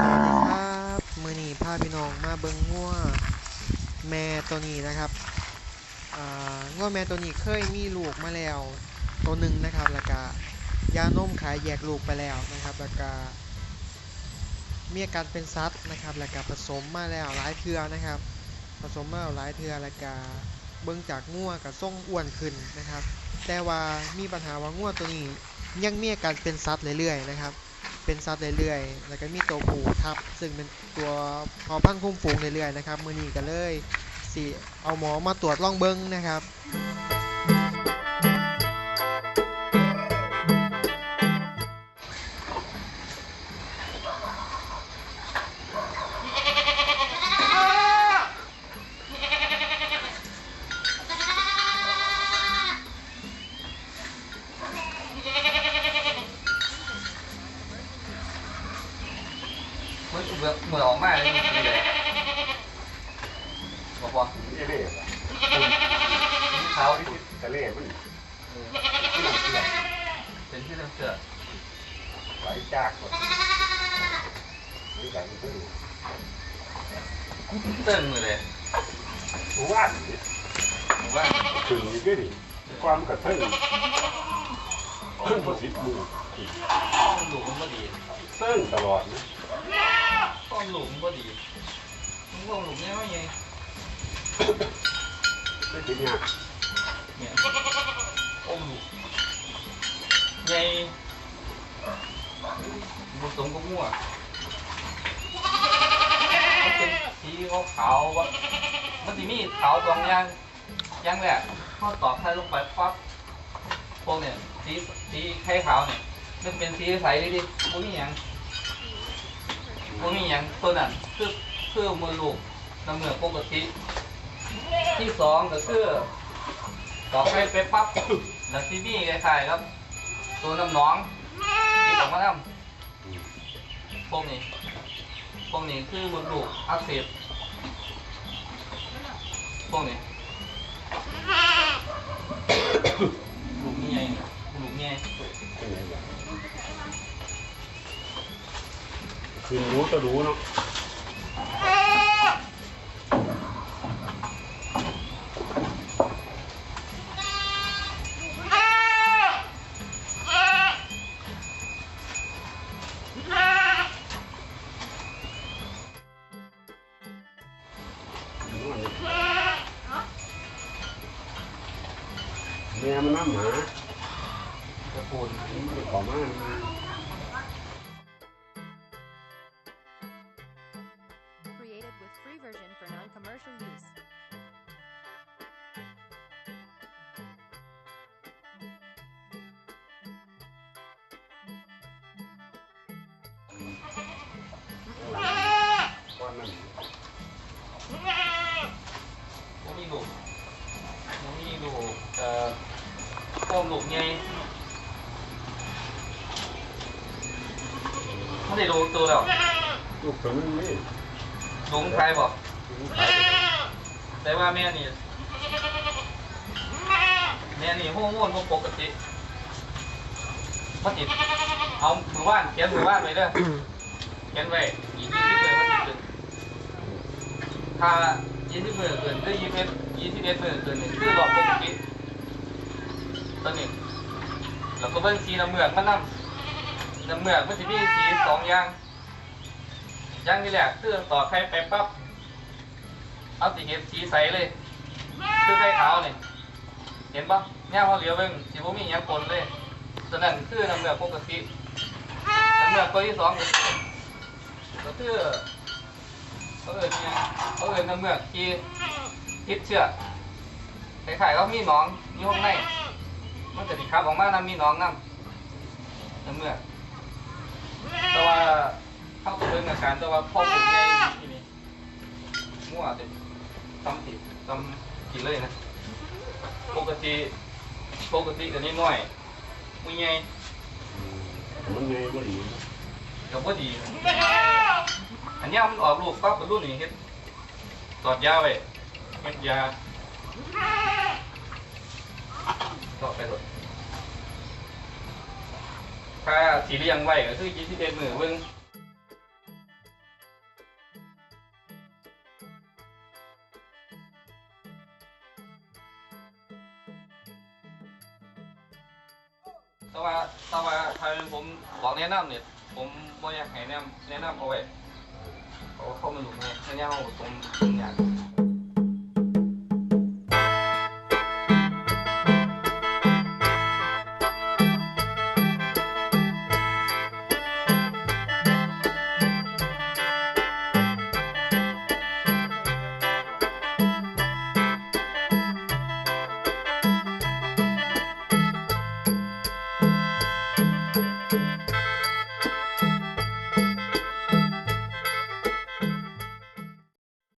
สวัสดีครับมือนีพาพี่น้องมาเบิงงัวแม่ตัวนี้นะครับอ่างัวแม่ตัวนี้เคยมีลูกมาแล้วตัวหนึ่งนะครับแล้วก็ยานมขายแยกลูกไปแล้วนะครับแล้วก็มีอาการเป็นซัดนะครับแล้วก็ผสมมาแล้วหลายเทือนะครับ ผสมมาแล้วหลายเทือแล้วก็เบิ่งจากงัวกับส่งอ้วนขึ้นนะครับ แต่ว่ามีปัญหาว่างัวตัวนี้ยังมีอาการเป็นซัดเรื่อยๆนะครับ เป็นซัดเรื่อยๆ แล้วก็มีตัวผูทับ ซึ่งเป็นตัวพอพันธุ์คุ้มฟูงเรื่อยๆนะครับมือนี้ก็เลยสิเอาหมอมาตรวจล่องเบิ้งนะครับ มันเหมือนเหมือออกมาเลยบอกว่าเอเล่เท้าที่ทะเลมันเป็นที่เราเสือไหลจากหมดนี่ไหลมันก็อยู่เต้นมือเลยหมู่บ้านนี่ผมว่าถึงนี่ก็ดิความกระเทิงขึ้นประสิทธิ์มืออีกต้องหลุมมันก็ดีเติ้งตลอดนะ ต้องหลุมก็ดีมึงต้องหลุมเนี่ยว่าไงไม่คิดยากเนี่ยอมหลุมไงบุษงก็มั่วมันเป็นสีขาวๆวะมันจะมีขาวตรงย่างย่างแหละพอตอกไทยลงไปปั๊บพวกเนี่ยสีสีไข่ขาวเนี่ยมันเป็นสีใสเลยดิพวกนี้ยัง พวกนี้ยังตัวนั้นคือคือมือลูกน้ำเหนือปกติ ที่สองก็คือต่อไปไปปั๊บแล้วที่นี่คล้ายๆครับ ตัวน้ำหนองที่ออกมาทำพวกนี้พวกนี้คือมือลูกอักเสบพวกนี้ลูกนี่ไงลูกนี่ไง เป็นไงบ้างคือรู้ก็รู้ version for non-commercial use. ก้อนนั้นพวกนี้ลูกพวกนี้ลูก แต่ว่าแม่นี่ แม่นี่ห้องวนห้องปกติมาติดเอามือว่านเขียนมือว่านไว้เด้อเขียนไว้ยี่สิบเปอร์มาติดถ้ายี่สิบเปอร์เกินหรือยี่สิบเอ็ดยี่สิบเอ็ดเปอร์เกินคือหลอดปกติตัวนี้แล้วก็เบิ้งสีน้ำเมือกมันน้ำน้ำเมือกมันจะมีสีสองอย่างอย่างนี้แหละคือต่อไข่ไปปั๊บ เอาสีเห็นสีใสเลยคือไข่ขาวนี่เห็นปะเนี่ยพอเหลียวเบิ่งสีบ่มีหยังปนเลยตัวนั้นคือน้ำเลือปกติน้ำเลือตัวที่สองก็คือก็คือเขาเอิญเนี่ยงเขาเอิญน้ำเลือที่ติดเชื้อคล้ายๆเขามีหนองอยู่ข้างในมันจะติดขับออกมาน้ำมีหนองน้ำน้ำเลือแต่ว่าเข้าไปเบิ่งอาการแต่ว่าพ่อผมใหญ่ มั่วจะตำผิดตำผิดเลยนะ ปกติปกติกันนิดหน่อยมุ้ยใหญ่มันไงก็ดีกับว่าดี อันนี้มันออกลูกปั๊บเป็นรุ่นนี้เฮ็ดตอดยาไว้เฮ็ดยาต่อไปรถถ้าสีเรียงไว้ก็คือ21มือเบิ่ง แต่ว่าแต่ว่าถ้าเป็นผมบอกแนะนำเนี่ยผมบ่อยากให้แนะนำแนะนำเอาไว้เพราะว่าเขามันหลุมเนี่ยแค่นี้เขาตรงตรงอย่าง